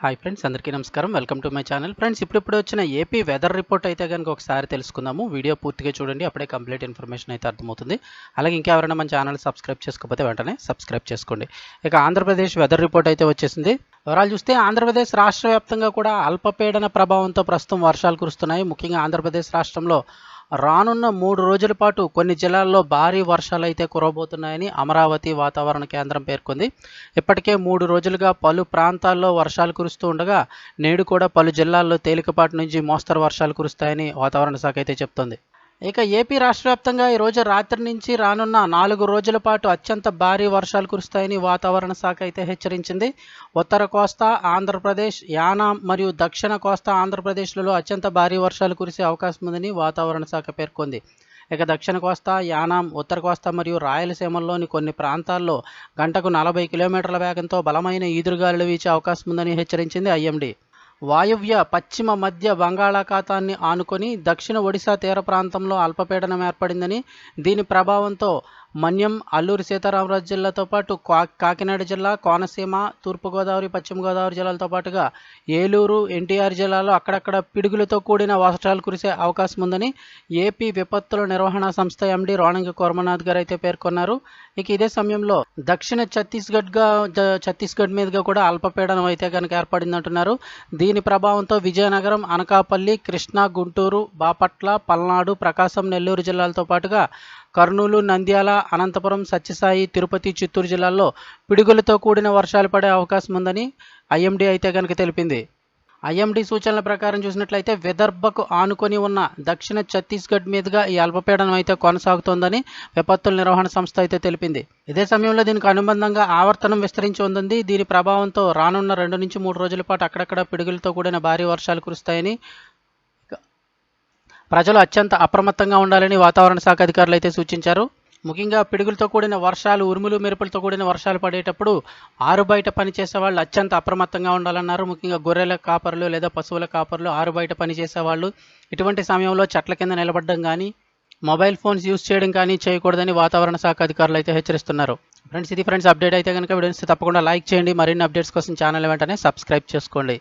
Hi friends అందరికీ నమస్కారం. Welcome to my channel. Friends ఇప్పుడిప్పుడు వచ్చిన ఏపీ వెదర్ రిపోర్ట్ అయితే కనుక ఒకసారి తెలుసుకుందాము. వీడియో పూర్తిగా చూడండి అప్పుడే కంప్లీట్ ఇన్ఫర్మేషన్ అయితే అర్థమవుతుంది. అలాగే ఇంకెవరైనా మన ఛానల్ సబ్స్క్రైబ్ చేసుకోకపోతే వెంటనే సబ్స్క్రైబ్ చేసుకోండి. ఇక ఆంధ్రప్రదేశ్ వెదర్ రిపోర్ట్ అయితే వచ్చేసింది. వివరాలు చూస్తే ఆంధ్రప్రదేశ్ రాష్ట్ర వ్యాప్తంగా కూడా అల్పపీడన ప్రభావంతో ప్రస్తుతం వర్షాలు కురుస్తున్నాయి. ముఖ్యంగా ఆంధ్రప్రదేశ్ రాష్ట్రంలో రానున్న మూడు రోజుల పాటు కొన్ని జిల్లాల్లో భారీ వర్షాలు అయితే కురవబోతున్నాయని అమరావతి వాతావరణ కేంద్రం పేర్కొంది. ఇప్పటికే మూడు రోజులుగా పలు ప్రాంతాల్లో వర్షాలు కురుస్తూ ఉండగా నేడు కూడా పలు జిల్లాల్లో తేలికపాటి నుంచి మోస్తరు వర్షాలు కురుస్తాయని వాతావరణ శాఖ అయితే చెప్తోంది. ఇక ఏపీ రాష్ట్ర వ్యాప్తంగా ఈరోజు రాత్రి నుంచి రానున్న నాలుగు రోజుల పాటు అత్యంత భారీ వర్షాలు కురుస్తాయని వాతావరణ శాఖ అయితే హెచ్చరించింది. ఉత్తర కోస్తా ఆంధ్రప్రదేశ్ యానాం మరియు దక్షిణ కోస్తా ఆంధ్రప్రదేశ్లలో అత్యంత భారీ వర్షాలు కురిసే అవకాశం ఉందని వాతావరణ శాఖ పేర్కొంది. ఇక దక్షిణ కోస్తా యానాం ఉత్తర కోస్తా మరియు రాయలసీమల్లోని కొన్ని ప్రాంతాల్లో గంటకు నలభై కిలోమీటర్ల వేగంతో బలమైన ఈదురుగాలులు వీచే అవకాశం ఉందని హెచ్చరించింది ఐఎండీ. వాయువ్య పశ్చిమ మధ్య బంగాళాఖాతాన్ని ఆనుకొని దక్షిణ ఒడిశా తీర ప్రాంతంలో అల్పపీడనం ఏర్పడిందని దీని ప్రభావంతో మన్యం అల్లూరి సీతారామరాజు జిల్లాతో పాటు కా కాకినాడ జిల్లా కోనసీమ తూర్పుగోదావరి పశ్చిమ గోదావరి జిల్లాలతో పాటుగా ఏలూరు ఎన్టీఆర్ జిల్లాలో అక్కడక్కడ పిడుగులతో కూడిన వర్షాలు కురిసే అవకాశం ఉందని ఏపీ విపత్తుల నిర్వహణ సంస్థ ఎండి రోణంగి కోరమనాథ్ గారు అయితే పేర్కొన్నారు. ఇక ఇదే సమయంలో దక్షిణ ఛత్తీస్గఢ్గా ఛత్తీస్గఢ్ మీదుగా కూడా అల్పపీడనం అయితే కనుక ఏర్పడిందంటున్నారు. దీని ప్రభావంతో విజయనగరం అనకాపల్లి కృష్ణా గుంటూరు బాపట్ల పల్నాడు ప్రకాశం నెల్లూరు జిల్లాలతో పాటుగా కర్నూలు నంద్యాల అనంతపురం సత్యసాయి తిరుపతి చిత్తూరు జిల్లాల్లో పిడుగులతో కూడిన వర్షాలు పడే అవకాశం ఉందని ఐఎండీ అయితే కనుక తెలిపింది. ఐఎండీ సూచనల ప్రకారం చూసినట్లయితే విదర్భకు ఆనుకొని ఉన్న దక్షిణ ఛత్తీస్గఢ్ మీదుగా ఈ అల్పపీడనం అయితే కొనసాగుతోందని విపత్తుల నిర్వహణ సంస్థ అయితే తెలిపింది. ఇదే సమయంలో దీనికి అనుబంధంగా ఆవర్తనం విస్తరించి ఉంది దీని ప్రభావంతో రానున్న రెండు నుంచి మూడు రోజుల పాటు అక్కడక్కడ పిడుగులతో కూడిన భారీ వర్షాలు కురుస్తాయని ప్రజలు అత్యంత అప్రమత్తంగా ఉండాలని వాతావరణ శాఖ అధికారులు అయితే సూచించారు. ముఖ్యంగా పిడుగులతో కూడిన వర్షాలు ఉరుములు మెరుపులతో కూడిన వర్షాలు పడేటప్పుడు ఆరు బయట పనిచేసే వాళ్ళు అత్యంత అప్రమత్తంగా ఉండాలన్నారు. ముఖ్యంగా గొర్రెల కాపర్లు లేదా పశువుల కాపర్లు ఆరు బయట పనిచేసే వాళ్ళు. ఇటువంటి సమయంలో చెట్ల కింద నిలబడడం కానీ మొబైల్ ఫోన్స్ యూస్ చేయడం కానీ చేయకూడదని వాతావరణ శాఖ అధికారులు అయితే హెచ్చరిస్తున్నారు. ఫ్రెండ్స్ ఇది ఫ్రెండ్స్ అప్డేట్ అయితే కనుక వీడియోస్ తప్పకుండా లైక్ చేయండి. మరిన్ని అప్డేట్స్ కోసం ఛానల్ వెంటనే సబ్స్క్రైబ్ చేసుకోండి.